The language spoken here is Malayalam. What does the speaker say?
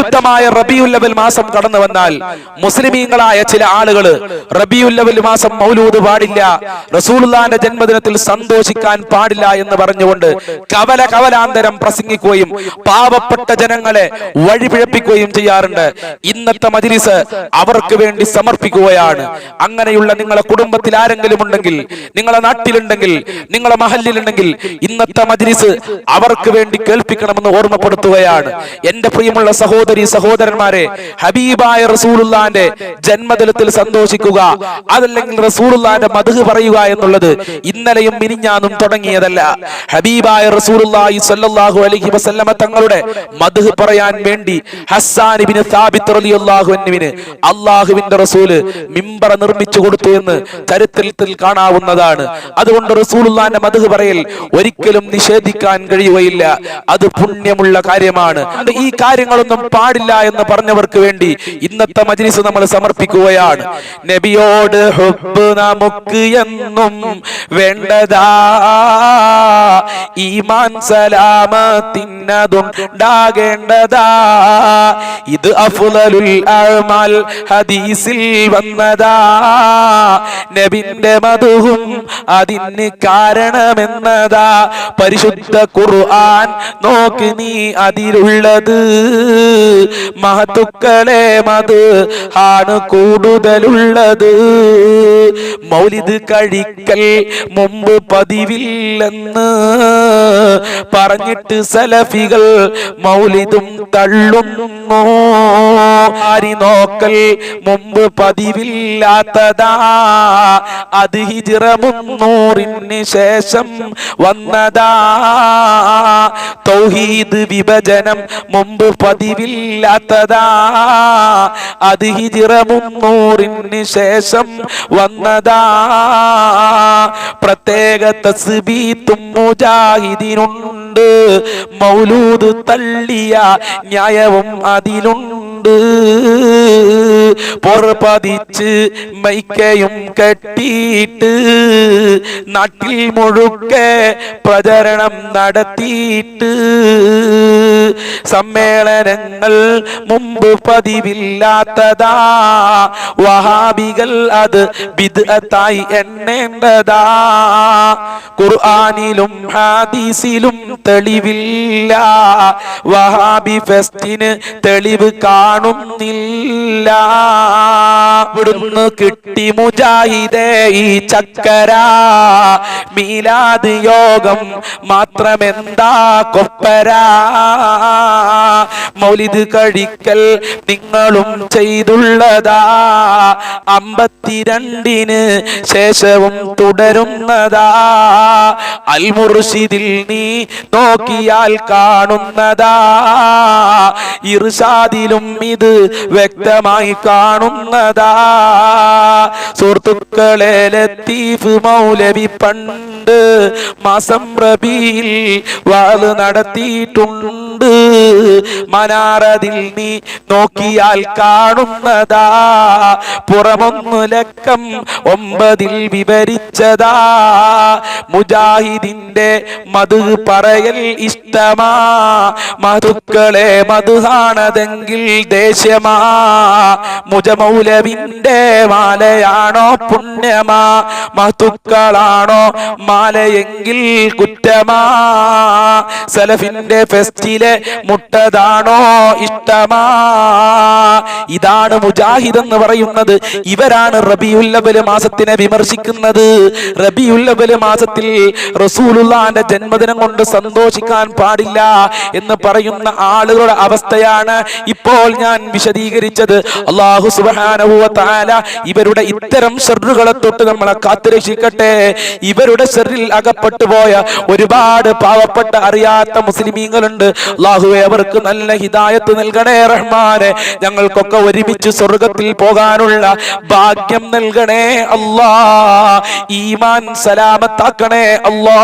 പരിശുദ്ധമായ റബിയുല്ലവൽ മാസം കടന്നു വന്നാൽ മുസ്ലിമീങ്ങളായ ചില ആളുകൾ റബിയുല്ലവൽ മാസം മൗലൂദ് പാടില്ല റസൂലുള്ളാന്റെ ജന്മദിനത്തിൽ സന്തോഷിക്കാൻ പാടില്ല എന്ന് പറഞ്ഞുകൊണ്ട് കവല കവലാന്തരം പ്രസംഗിക്കുകയും പാവപ്പെട്ട ജനങ്ങളെ വഴിപിഴപ്പിക്കുകയും ചെയ്യാറുണ്ട്. ഇന്നത്തെ മജിലിസ് അവർക്ക് വേണ്ടി സമർപ്പിക്കുകയാണ്. അങ്ങനെയുള്ള നിങ്ങളെ കുടുംബത്തിൽ ആരെങ്കിലും ഉണ്ടെങ്കിൽ നിങ്ങളെ നാട്ടിലുണ്ടെങ്കിൽ നിങ്ങളെ മഹല്ലിലുണ്ടെങ്കിൽ ഇന്നത്തെ മജ്ലിസ് അവർക്ക് വേണ്ടി കേൾപ്പിക്കണമെന്ന് ഓർമ്മപ്പെടുത്തുകയാണ്. എന്റെ പ്രിയമുള്ള സഹോദരി സഹോദരന്മാരെ ഹബീബായ റസൂലുള്ളാന്റെ ജന്മദിനത്തിൽ സന്തോഷിക്കുക. അതല്ലെങ്കിൽ റസൂലുള്ളാന്റെ മധു പറയുക എന്നുള്ളത് ഇന്നലെയും മിനിഞ്ഞാന്നും തുടങ്ങിയതല്ല. ഹബീബായ റസൂലുള്ളാഹി സ്വല്ലല്ലാഹു അലൈഹി വസല്ലമ തങ്ങളുടെ മധു പറയാൻ വേണ്ടി ഹസ്സാൻ ഇബ്നു സാബിത്ത് റളിയല്ലാഹു അൻഹുവിനെ അള്ളാഹുവിന്റെ റസൂൽ മിമ്പറ നിർമ്മിച്ചു കൊടുത്തു എന്ന് ചരിത്രത്തിൽ കാണാവുന്നതാണ്. അതുകൊണ്ട് റസൂലുള്ളാന്റെ മധു പറയൽ ഒരിക്കലും നിഷേധിക്കാൻ കഴിയുകയില്ല. അത് പുണ്യമുള്ള കാര്യമാണ്. ഈ കാര്യങ്ങളൊന്നും പാടില്ല എന്ന് പറഞ്ഞവർക്ക് വേണ്ടി ഇന്നത്തെ മജ്ലിസ് നമ്മൾ സമർപ്പിക്കുകയാണ്. നബിയോട് ഹുബ് നമുക്ക് എന്നും വേണ്ടതാ. ഈമാൻ സലാമത്തിനതുണ്ടാകേണ്ടതാ. ഇത് അഫ്ളലുൽ അഅ്മാൽ ഹദീസിൽ വന്നതാ. നബിന്റെ മധുവും അതിന് കാരണമെന്നതാ. പരിശുദ്ധ ഖുർആൻ നോക്ക് നീ അതിലുള്ളത്. മഹത്തുക്കളെ മത് ആണ് കൂടുതലുള്ളത്. മൗലിദ് കഴിക്കൽ മുമ്പ് പതിവില്ലെന്ന് പറഞ്ഞിട്ട് സലഫികൾ മൗലിദും തള്ളുന്നു. ആരി നോക്കൽ മുമ്പ് പതിവില്ലാത്തതാ. അത് ഹിജിറ മുന്നൂറിന് ശേഷം വന്നതാ. തൗഹീദ് വിഭജനം മുമ്പ് പതിവില്ലാത്തതാ അത് ഹിജിറ മുന്നൂറിന് ശേഷം വന്നതാ. പ്രത്യേക തസ്ബീത്തും മുജാഹിദിനുണ്ട്. മൗലൂദ് തള്ളിയ ന്യായവും അതിലുണ്ട്. പൊറപതിച്ച് മൈക്കയും കെട്ടിയിട്ട് നാട്ടിൽ മുഴുക്കെ പ്രചരണം നടത്തിയിട്ട് സമ്മേളനങ്ങൾ മുമ്പ് പതിവില്ലാത്തതാ. വഹാബികൾ അത് ബിദ്അത്തായി എണ്ണേണ്ടതാ. ഖുർആാനിലും ഹാദീസിലും തെളിവില്ല. വഹാബി ഫെസ്റ്റിന് തെളിവ് കാണുന്നില്ല. ഇവിടുന്ന് കിട്ടി മുജാഹിദേ ഈ ചക്കര മീലാദ് യോഗം മാത്രമെന്താ കൊപ്പരാ? മൗലിദ് കഴിക്കൽ നിങ്ങളും ചെയ്തുള്ളതാ. അമ്പത്തിരണ്ടിന് ശേഷവും തുടരുന്നതാ. അൽ മുർഷിദിൽ നീ നോക്കിയാൽ കാണുന്നതാ. ഇർഷാദിലും ഇത് വ്യക്തമായി കാണുന്നതാ. സുഹൃത്തുക്കളെ ലത്തീഫ് മൗലവി പണ്ട് മാസം റബിയിൽ വാൾ നടത്തിയിട്ടുണ്ട്. മനാറതിൽ നീ നോക്കിയാൽ കാണുന്നതാ. പുറമൊന്നു ലക്കം ഒമ്പതിൽ വിവരിച്ചതാ. മുജാഹിദിന്റെ മധു പറയൽ ഇഷ്ടമാ. മധുക്കളെ മധുഹാണതെങ്കിൽ ദേഷ്യമാ. മുജമൗലവിന്റെ മാലയാണോ പുണ്യമാ. മധുക്കളാണോ മാലയെങ്കിൽ കുറ്റമാ. സലഫിന്റെ ഫെസ്റ്റിലെ മുട്ടതാണോ ഇഷ്ടമാ? ഇതാണ് മുജാഹിദ് എന്ന് പറയുന്നത്. ഇവരാണ് റബിയുല്ലബൽ മാസത്തിനെ വിമർശിക്കുന്നത്. റബിയുല്ലബൽ മാസത്തിൽ റസൂലുള്ളാന്റെ ജന്മദിനം കൊണ്ട് സന്തോഷിക്കാൻ പാടില്ല എന്ന് പറയുന്ന ആളുകളുടെ അവസ്ഥയാണ് ഇപ്പോൾ ഞാൻ വിശദീകരിച്ചത്. അള്ളാഹു സുബ്ഹാനഹു വ ഇവരുടെ ഇത്തരം ഷെറുകളെ തൊട്ട് നമ്മളെ കാത്തുരക്ഷിക്കട്ടെ. ഇവരുടെ ഷെറിൽ അകപ്പെട്ടു പോയ ഒരുപാട് പാവപ്പെട്ട അറിയാത്ത മുസ്ലിമീങ്ങളുണ്ട്. അള്ളാഹുവെ അവർക്ക് നല്ല ഹിതായത്ത് നൽകണേ റഹ്മാനെ. ഞങ്ങൾക്കൊക്കെ ഒരുമിച്ച് സ്വർഗത്തിൽ പോകാനുള്ള ഭാഗ്യം നൽകണേ അല്ലാ ഈമാൻ സലാമത്താക്കണേ അല്ലാ